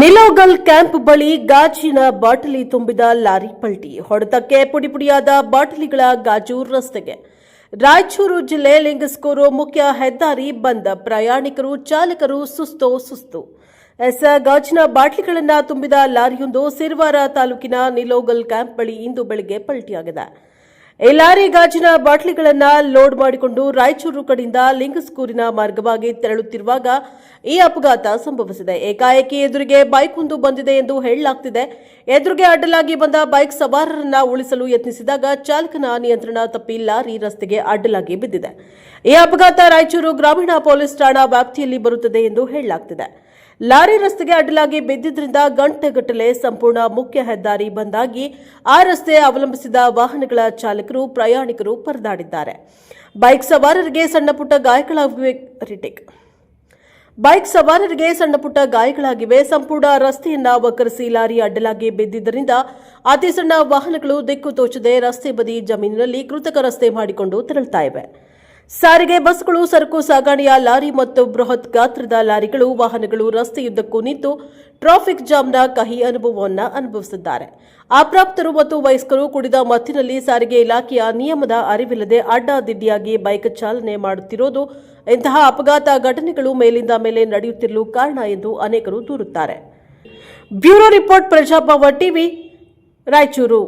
Nilogal camp ಬಳಿ ಗಾಜಿನ ಬಾಟಲಿ ತುಂಬಿದ ಲಾರಿ ಪಲ್ಟಿ. ಹೊಡೆತಕ್ಕೆ ಪುಡಿಪುಡಿಯಾದ ಬಾಟಲಿಗಳ ಗಾಜು ರಸ್ತೆಗೆ. ರಾಯಚೂರು ಜಿಲ್ಲೆ ಲಿಂಗಸ್ಕೂರು ಮುಖ್ಯ ಹೆದ್ದಾರಿ ಬಂದ ಪ್ರಯಾಣಿಕರು, ಚಾಲಕರು ಸುಸ್ತೋ ಸುಸ್ತು. ಎಸ್, ಗಾಜಿನ ಬಾಟಲಿಗಳನ್ನು ತುಂಬಿದ ಲಾರಿಯೊಂದು ಸಿರ್ವಾರ ತಾಲೂಕಿನ ನಿಲೋಗಲ್ ಕ್ಯಾಂಪ್ ಬಳಿ ಇಂದು ಬೆಳಗ್ಗೆ ಪಲ್ಟಿಯಾಗಿದೆ. ಈ ಲಾರಿ ಗಾಜಿನ ಬಾಟ್ಲಿಗಳನ್ನ ಲೋಡ್ ಮಾಡಿಕೊಂಡು ರಾಯಚೂರು ಕಡೆಯಿಂದ ಲಿಂಗಸ್ಕೂರಿನ ಮಾರ್ಗವಾಗಿ ತೆರಳುತ್ತಿರುವಾಗ ಈ ಅಪಘಾತ ಸಂಭವಿಸಿದೆ. ಏಕಾಏಕಿ ಎದುರಿಗೆ ಬೈಕ್ ಒಂದು ಬಂದಿದೆ ಎಂದು ಹೇಳಲಾಗ್ತಿದೆ. ಎದುರಿಗೆ ಅಡ್ಡಲಾಗಿ ಬಂದ ಬೈಕ್ ಸವಾರರನ್ನ ಉಳಿಸಲು ಯತ್ನಿಸಿದಾಗ ಚಾಲಕನ ನಿಯಂತ್ರಣ ತಪ್ಪಿ ಲಾರಿ ರಸ್ತೆಗೆ ಅಡ್ಡಲಾಗಿ ಬಿದ್ದಿದೆ. ಈ ಅಪಘಾತ ರಾಯಚೂರು ಗ್ರಾಮೀಣ ಪೊಲೀಸ್ ಠಾಣಾ ವ್ಯಾಪ್ತಿಯಲ್ಲಿ ಬರುತ್ತದೆ ಎಂದು ಹೇಳಲಾಗ್ತಿದೆ. ಲಾರಿ ರಸ್ತೆಗೆ ಅಡ್ಡಲಾಗಿ ಬಿದ್ದಿದ್ರಿಂದ ಗಂಟೆಗಟ್ಟಲೆ ಸಂಪೂರ್ಣ ಮುಖ್ಯ ಹೆದ್ದಾರಿ ಬಂದಾಗಿ ಆ ರಸ್ತೆ ಅವಲಂಬಿಸಿದ ವಾಹನಗಳ ಚಾಲಕರು, ಪ್ರಯಾಣಿಕರು ಪರದಾಡಿದ್ದಾರೆ. ಬೈಕ್ ಸವಾರರಿಗೆ ಸಣ್ಣಪುಟ್ಟ ಗಾಯಗಳಾಗಿವೆ ರಿಟೇಕ್. ಬೈಕ್ ಸವಾರರಿಗೆ ಸಣ್ಣಪುಟ್ಟ ಗಾಯಗಳಾಗಿವೆ. ಸಂಪೂರ್ಣ ರಸ್ತೆಯನ್ನ ಒಕ್ಕರಿಸಿ ಲಾರಿ ಅಡ್ಡಲಾಗಿ ಬಿದ್ದಿದ್ದರಿಂದ ಅತಿ ಸಣ್ಣ ವಾಹನಗಳು ದಿಕ್ಕು ತೋಚದೆ ರಸ್ತೆ ಬದಿ ಜಮೀನಿನಲ್ಲಿ ಕೃತಕ ರಸ್ತೆ ಮಾಡಿಕೊಂಡು ತೆರಳುತ್ತಾ ಇವೆ. ಸಾರಿಗೆ ಬಸ್ಗಳು, ಸರಕು, ಸಾಗಣೆಯ ಲಾರಿ ಮತ್ತು ಬೃಹತ್ ಗಾತ್ರದ ಲಾರಿಗಳು, ವಾಹನಗಳು ರಸ್ತೆಯುದ್ದಕ್ಕೂ ನಿಂತು ಟ್ರಾಫಿಕ್ ಜಾಮ್ನ ಕಹಿ ಅನುಭವವನ್ನು ಅನುಭವಿಸಿದ್ದಾರೆ. ಅಪ್ರಾಪ್ತರು ಮತ್ತು ವಯಸ್ಕರು ಕುಡಿದ ಮತ್ತಿನಲ್ಲಿ ಸಾರಿಗೆ ಇಲಾಖೆಯ ನಿಯಮದ ಅರಿವಿಲ್ಲದೆ ಅಡ್ಡಾದಿಡ್ಡಿಯಾಗಿ ಬೈಕ್ ಚಾಲನೆ ಮಾಡುತ್ತಿರೋದು ಇಂತಹ ಅಪಘಾತ ಘಟನೆಗಳು ಮೇಲಿಂದ ಮೇಲೆ ನಡೆಯುತ್ತಿರಲು ಕಾರಣ ಎಂದು ಅನೇಕರು ದೂರುತ್ತಾರೆ. ಬ್ಯೂರೋ ರಿಪೋರ್ಟ್ ಪ್ರಜಾಪವ ಟಿವಿ, ರಾಯಚೂರು.